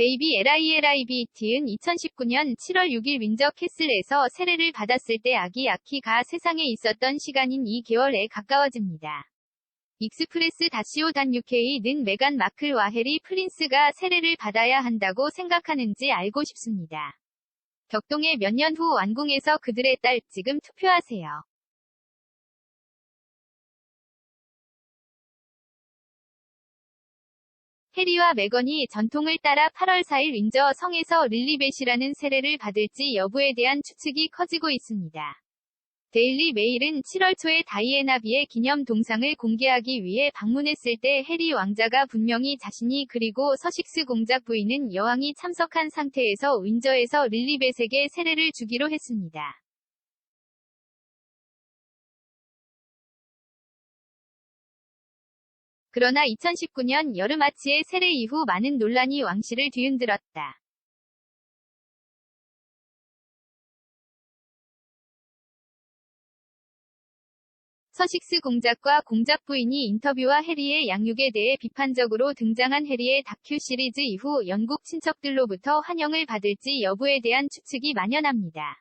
베이비 LILIBT은 2019년 7월 6일 윈저 캐슬에서 세례를 받았을 때 아기 아키가 세상에 있었던 시간인 2개월에 가까워집니다. 익스프레스 다시오 단 UK는 메간 마클과 해리 프린스가 세례를 받아야 한다고 생각하는지 알고 싶습니다. 격동의 몇 년 후 완공해서 그들의 딸 지금 투표하세요. 해리와 메건이 전통을 따라 8월 4일 윈저 성에서 릴리벳이라는 세례를 받을지 여부에 대한 추측이 커지고 있습니다. 데일리 메일은 7월 초에 다이애나비의 기념 동상을 공개하기 위해 방문했을 때 해리 왕자가 분명히 자신이 그리고 서식스 공작 부인은 여왕이 참석한 상태에서 윈저에서 릴리벳에게 세례를 주기로 했습니다. 그러나 2019년 여름 아치의 세례 이후 많은 논란이 왕실을 뒤흔들었다. 서식스 공작과 공작 부인이 인터뷰와 해리의 양육에 대해 비판적으로 등장한 해리의 다큐 시리즈 이후 영국 친척들로부터 환영을 받을지 여부에 대한 추측이 만연합니다.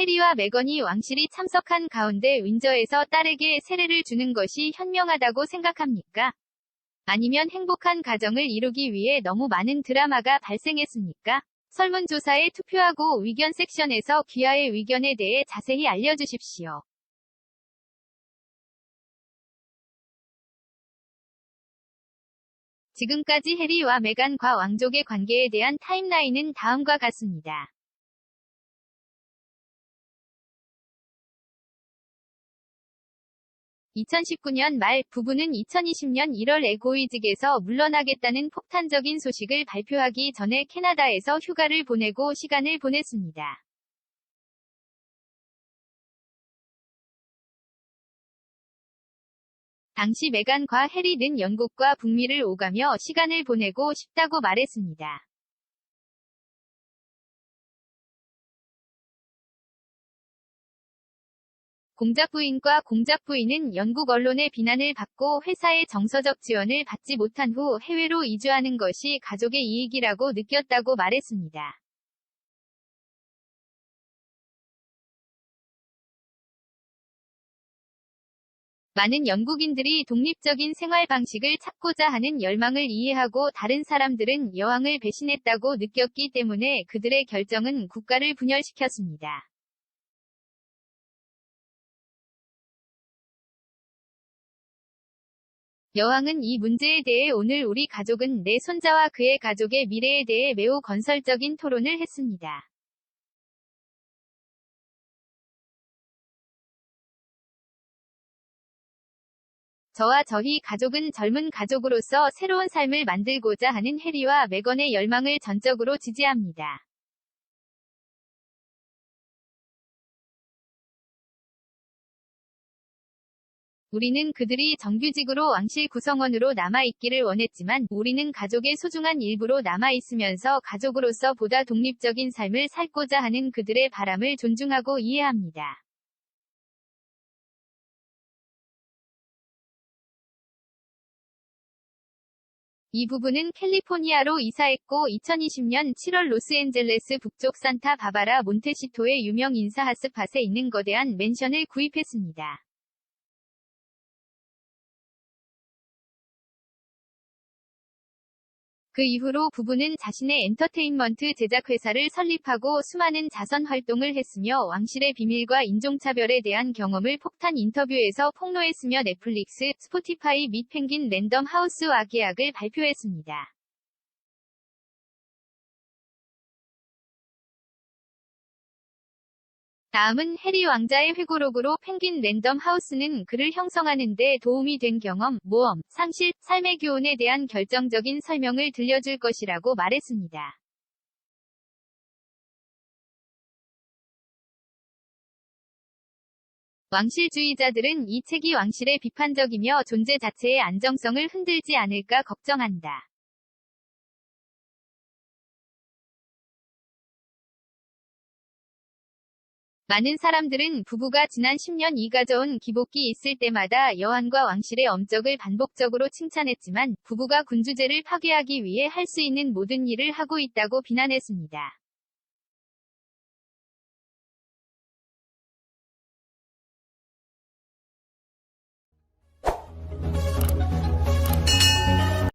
해리와 메건이 왕실이 참석한 가운데 윈저에서 딸에게 세례를 주는 것이 현명하다고 생각합니까? 아니면 행복한 가정을 이루기 위해 너무 많은 드라마가 발생했습니까? 설문조사에 투표하고 의견 섹션에서 귀하의 의견에 대해 자세히 알려주십시오. 지금까지 해리와 메간과 왕족의 관계에 대한 타임라인은 다음과 같습니다. 2019년 말 부부는 2020년 1월 에고이직에서 물러나겠다는 폭탄적인 소식을 발표하기 전에 캐나다에서 휴가를 보내고 시간을 보냈습니다. 당시 메간과 해리는 영국과 북미를 오가며 시간을 보내고 싶다고 말했습니다. 공작부인과 공작부인은 영국 언론의 비난을 받고 회사의 정서적 지원을 받지 못한 후 해외로 이주하는 것이 가족의 이익이라고 느꼈다고 말했습니다. 많은 영국인들이 독립적인 생활 방식을 찾고자 하는 열망을 이해하고 다른 사람들은 여왕을 배신했다고 느꼈기 때문에 그들의 결정은 국가를 분열시켰습니다. 여왕은 이 문제에 대해 오늘 우리 가족은 내 손자와 그의 가족의 미래에 대해 매우 건설적인 토론을 했습니다. 저와 저희 가족은 젊은 가족으로서 새로운 삶을 만들고자 하는 해리와 메건의 열망을 전적으로 지지합니다. 우리는 그들이 정규직으로 왕실 구성원으로 남아있기를 원했지만 우리는 가족의 소중한 일부로 남아있으면서 가족으로서 보다 독립적인 삶을 살고자 하는 그들의 바람을 존중하고 이해합니다. 이 부부는 캘리포니아로 이사했고 2020년 7월 로스앤젤레스 북쪽 산타 바바라 몬테시토의 유명 인사 하스팟에 있는 거대한 맨션을 구입했습니다. 그 이후로 부부는 자신의 엔터테인먼트 제작 회사를 설립하고 수많은 자선 활동을 했으며 왕실의 비밀과 인종차별에 대한 경험을 폭탄 인터뷰에서 폭로했으며 넷플릭스, 스포티파이 및 펭귄 랜덤 하우스와 계약을 발표했습니다. 다음은 해리 왕자의 회고록으로 펭귄 랜덤 하우스는 그를 형성하는 데 도움이 된 경험, 모험, 상실, 삶의 교훈에 대한 결정적인 설명을 들려줄 것이라고 말했습니다. 왕실주의자들은 이 책이 왕실의 비판적이며 존재 자체의 안정성을 흔들지 않을까 걱정한다. 많은 사람들은 부부가 지난 10년 이 가져온 기복기 있을 때마다 여한과 왕실의 엄적을 반복적으로 칭찬했지만 부부가 군주제를 파괴하기 위해 할 수 있는 모든 일을 하고 있다고 비난했습니다.